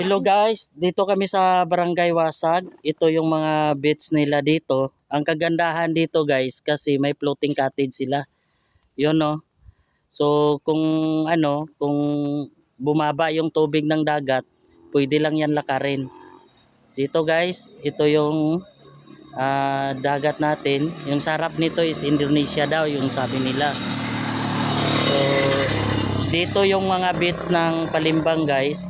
Hello guys, dito kami sa Barangay Wasag. Ito yung mga beach nila dito. Ang kagandahan dito guys kasi may floating cottage sila. Yun no. So kung ano, kung bumaba yung tubig ng dagat, pwede lang yan lakarin. Dito guys, ito yung ah, dagat natin. Yung sarap nito is Indonesia daw yung sabi nila. So dito yung mga beach ng Palimbang guys.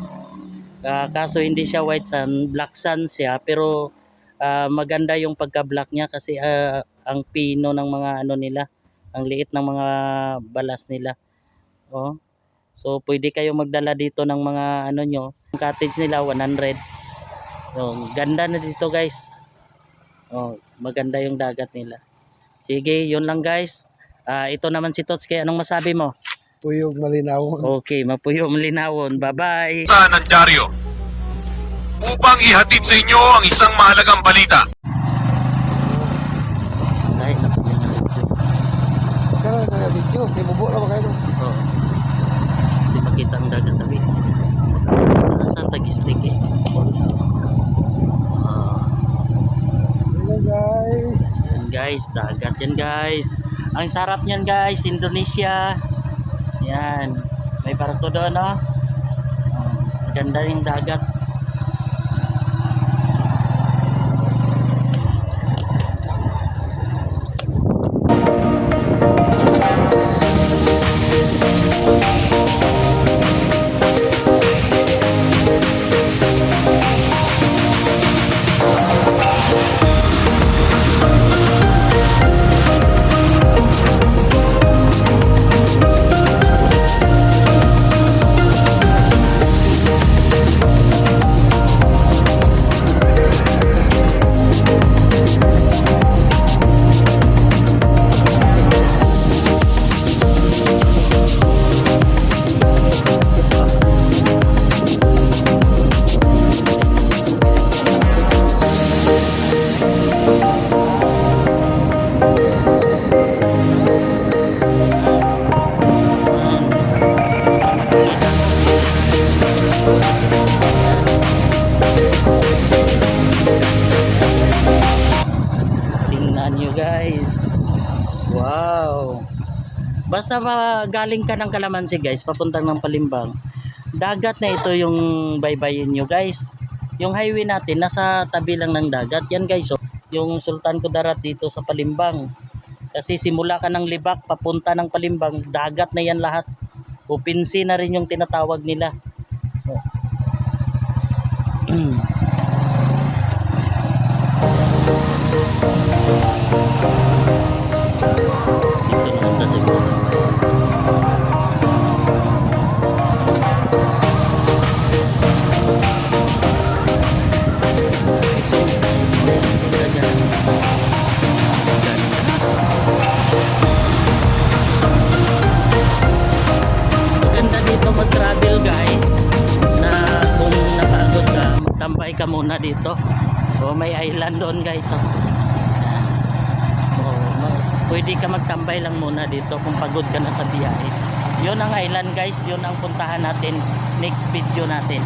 Ah, kaso hindi siya white sand, black sand siya pero ah, maganda yung pagka-black niya kasi ah, ang pino ng mga ano nila, ang liit ng mga balas nila. Oh. So pwede kayo magdala dito ng mga ano nyo. Ang cottage nila 100. So, ganda na dito guys. Oh, maganda yung dagat nila. Sige, yun lang guys. Ah, ito naman si Totski. Anong masabi mo? Puyog malinaw. Okay, mapuyo malinawon. Bye-bye. sa ng dyaryo upang ihatid sa inyo ang isang mahalagang balita. Dahil na ito. Saan na video? Kay bubo na ba kayo? Oo. Hindi makita ang dagat tabi. Nasaan tagistik eh. Hello guys. yan guys, dagat yan guys. Ang sarap niyan guys, Indonesia. Yan. May barko doon oh. Ah, Ganda yung dagat. Basta pa galing ka ng Kalamansi guys, papuntang ng Palimbang. Dagat na ito yung baybayin nyo guys. Yung highway natin, nasa tabi lang ng dagat. Yan guys, oh. yung Sultan Kudarat dito sa Palimbang. Kasi simula ka ng Libak, papunta ng Palimbang, dagat na yan lahat. Sea na rin yung tinatawag nila. Oh. magtambay ka muna dito. O may island doon guys. Oh. Oo, ma- pwede ka magtambay lang muna dito kung pagod ka na sa biyahe. Yun ang island guys, yun ang puntahan natin next video natin.